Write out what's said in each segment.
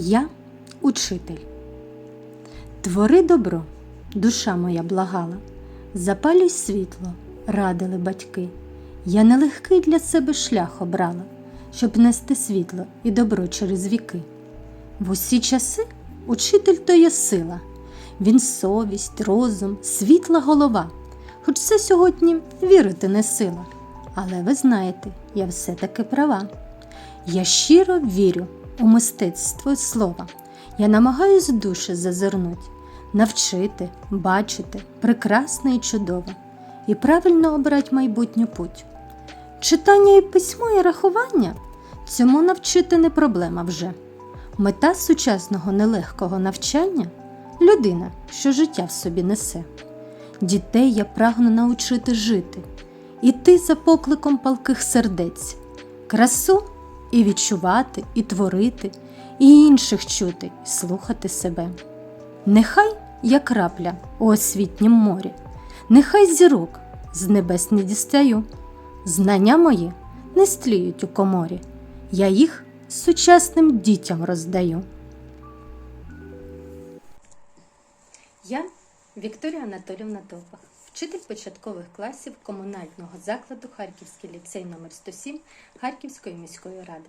Я учитель. Твори добро, душа моя благала, запалюй світло, радили батьки. Я нелегкий для себе шлях обрала, щоб нести світло і добро через віки. В усі часи учитель то є сила, він совість, розум, світла голова. Хоч це сьогодні вірити не сила. Але ви знаєте, я все-таки права. Я щиро вірю у мистецтво слова. Я намагаюсь душі зазирнуть, навчити, бачити прекрасне і чудове, і правильно обрати майбутню путь. Читання і письмо і рахування цьому навчити не проблема вже. Мета сучасного нелегкого навчання людина, що життя в собі несе. Дітей я прагну научити жити, іти за покликом палких сердець, красу і відчувати, і творити, і інших чути, і слухати себе. Нехай я крапля у освітнім морі, нехай зірок з небес не дістаю, знання мої не стліють у коморі, я їх сучасним дітям роздаю. Я Вікторія Анатолівна Довбах, вчитель початкових класів комунального закладу Харківський ліцей номер 107 Харківської міської ради.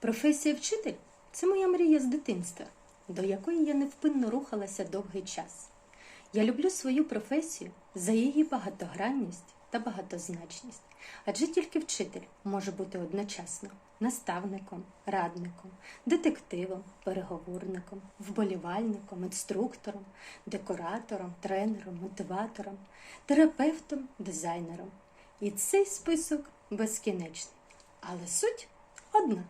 Професія вчитель це моя мрія з дитинства, до якої я невпинно рухалася довгий час. Я люблю свою професію за її багатогранність та багатозначність, адже тільки вчитель може бути одночасно наставником, радником, детективом, переговорником, вболівальником, інструктором, декоратором, тренером, мотиватором, терапевтом, дизайнером. І цей список безкінечний. Але суть одна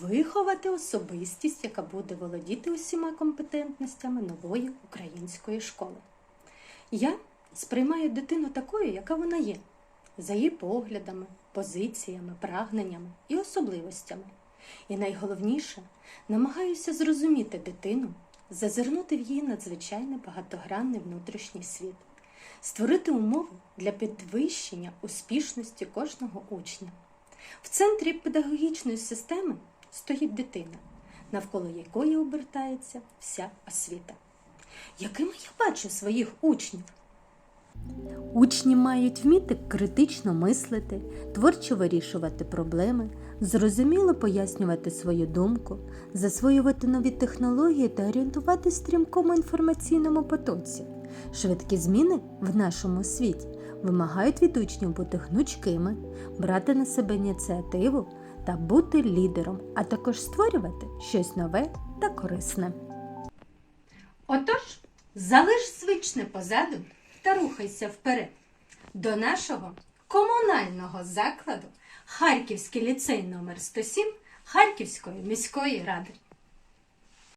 виховати особистість, яка буде володіти усіма компетентностями нової української школи. Я сприймаю дитину такою, яка вона є, за її поглядами, позиціями, прагненнями і особливостями. І найголовніше намагаюся зрозуміти дитину, зазирнути в її надзвичайно багатогранний внутрішній світ, створити умови для підвищення успішності кожного учня. В центрі педагогічної системи стоїть дитина, навколо якої обертається вся освіта. Якими я бачу своїх учнів? Учні мають вміти критично мислити, творчо вирішувати проблеми, зрозуміло пояснювати свою думку, засвоювати нові технології та орієнтувати стрімкому інформаційному потоці. Швидкі зміни в нашому світі вимагають від учнів бути гнучкими, брати на себе ініціативу та бути лідером, а також створювати щось нове та корисне. Отож, залиш звичне позаду та рухайся вперед до нашого комунального закладу Харківський ліцей номер 107 Харківської міської ради.